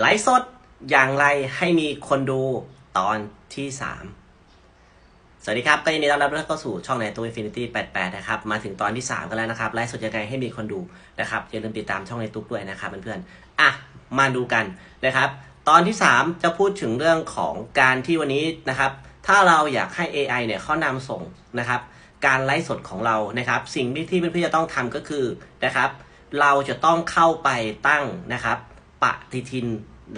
ไลฟ์สดอย่างไรให้มีคนดูตอนที่ 3 สวัสดีครับ ก็ยินดีต้อนรับทุกท่านเข้าสู่ช่องในตัว Infinity 88 นะครับ มาถึงตอนที่ 3 กันแล้วนะครับ ไลฟ์สดยังไงให้มีคนดูนะครับ อย่าลืมติดตามช่องในตุ๊กด้วยนะครับเพื่อนๆ อะ มาดูกันนะครับ ตอนที่ 3 จะพูดถึงเรื่องของการที่วันนี้นะครับ ถ้าเราอยากให้ AI เนี่ยเขานำส่งนะครับ การไลฟ์สดของเรานะครับ สิ่งที่ที่เพื่อนๆจะต้องทำก็คือนะครับ เราจะต้องเข้าไปตั้งนะครับ ปฏิทิน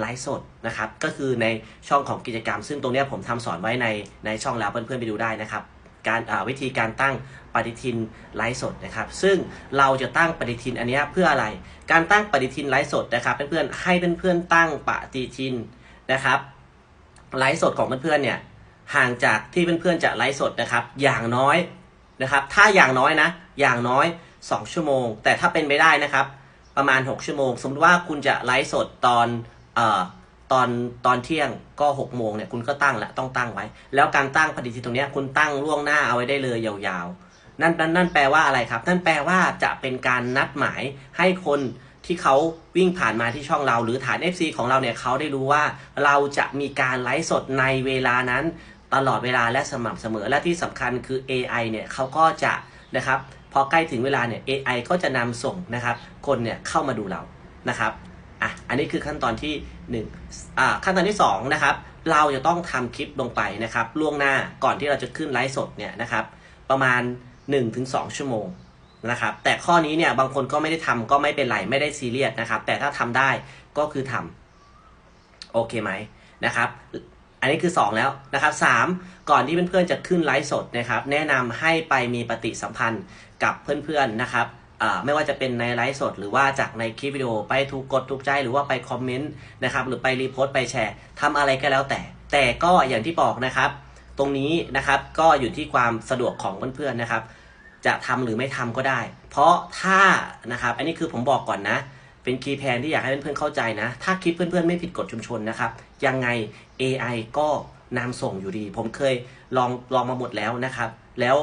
ไลฟ์สดนะครับ ก็คือในช่องของกิจกรรม ซึ่งตรงนี้ผมทำสอนไว้ในในช่องแล้วเพื่อนๆไปดูได้นะครับ การวิธีการตั้งปฏิทินไลฟ์สดนะครับ ซึ่งเราจะตั้งปฏิทินอันนี้เพื่ออะไร การตั้งปฏิทินไลฟ์สดนะครับ เพื่อนๆให้เพื่อนๆตั้งปฏิทินนะครับไลฟ์สดของเพื่อนๆเนี่ยห่างจากที่เพื่อนๆจะไลฟ์สดนะครับ อย่างน้อยนะครับ ถ้าอย่างน้อยนะ อย่างน้อย 2 ชั่วโมง แต่ถ้าเป็นไปได้นะครับ ประมาณ 6 ชั่วโมง สมมติว่าคุณจะไลฟ์สดตอนเอ่อตอนตอนเที่ยงก็6โมงเนี่ยคุณก็ตั้งละต้องตั้งไว้ แล้วการตั้งปฏิทินตรงนี้คุณตั้งล่วงหน้าเอาไว้ได้เลยยาวๆ นั่นนั่นนั่นแปลว่าอะไรครับ นั่นแปลว่าจะเป็นการนัดหมายให้คนที่เขาวิ่งผ่านมาที่ช่องเราหรือฐาน FC ของเราเนี่ยเขาได้รู้ว่าเราจะมีการไลฟ์สดในเวลานั้น ตลอดเวลาและสม่ำเสมอและที่สำคัญคือ AI เนี่ยเขาก็จะนะครับ พอใกล้ถึงเวลาเนี่ย AI ก็จะนำส่งนะครับคนเนี่ยเข้ามาดูเรานะครับอะอันนี้คือขั้นตอนที่1อ่าขั้นตอนที่2นะครับเราจะต้องทำคลิปลงไปนะครับล่วงหน้าก่อนที่เราจะขึ้นไลฟ์สดเนี่ยนะครับประมาณ 1-2 ชั่วโมงนะครับแต่ข้อนี้เนี่ยบางคนก็ไม่ได้ทำก็ไม่เป็นไรไม่ได้ซีเรียสนะครับแต่ถ้าทำได้ก็คือทำโอเคไหมนะครับ อันนี้คือ 2 แล้วนะครับ3ก่อนที่เพื่อนๆจะขึ้นไลฟ์สดนะครับ แนะนำให้ไปมีปฏิสัมพันธ์กับเพื่อนๆนะครับไม่ว่าจะเป็นในไลฟ์สด หรือว่าจากในคลิปวิดีโอไปถูกกดถูกใจหรือว่าไปคอมเมนต์นะครับหรือไปรีโพสต์ไปแชร์ทำอะไรก็แล้วแต่ แต่ก็อย่างที่บอกนะครับ ตรงนี้นะครับก็อยู่ที่ความสะดวกของเพื่อนๆนะครับ จะทำหรือไม่ทำก็ได้ เพราะถ้านะครับอันนี้คือผมบอกก่อนนะ เป็นคีย์แพนที่อยากให้เพื่อนๆเข้าใจนะ ถ้าคลิปเพื่อนๆไม่ผิดกฎชุมชนนะครับ ยังไง AI ก็นำส่งอยู่ดี ผมเคยลองลองมาหมดแล้วนะครับ แล้ว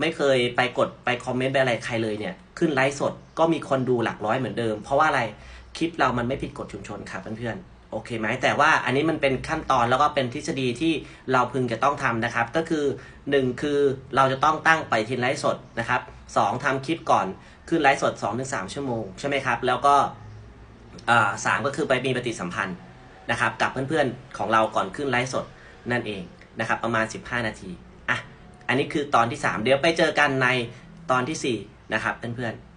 ไม่เคยไปกดไปคอมเมนต์ไปอะไรใครเลยเนี่ย ขึ้นไลฟ์สดก็มีคนดูหลักร้อยเหมือนเดิม เพราะว่าอะไร คลิปเรามันไม่ผิดกฎชุมชนครับเพื่อนๆ โอเคไหม แต่ว่าอันนี้มันเป็นขั้นตอนแล้วก็เป็นทฤษฎีที่เราพึงจะต้องทำนะครับ ก็คือ 1 คือเราจะต้องตั้งไปทินไลฟ์สดนะครับสองทำคลิปก่อน ขึ้นไลฟ์สด2-3ชั่วโมงใช่ไหมครับ แล้วก็สามก็คือไปมีปฏิสัมพันธ์นะครับ กับเพื่อนๆของเราก่อนขึ้นไลฟ์สดนั่นเองนะครับ ประมาณ 15 นาทีอะอันนี้คือตอนที่ 3 เดี๋ยวไปเจอกันในตอนที่ 4 นะครับเพื่อนๆ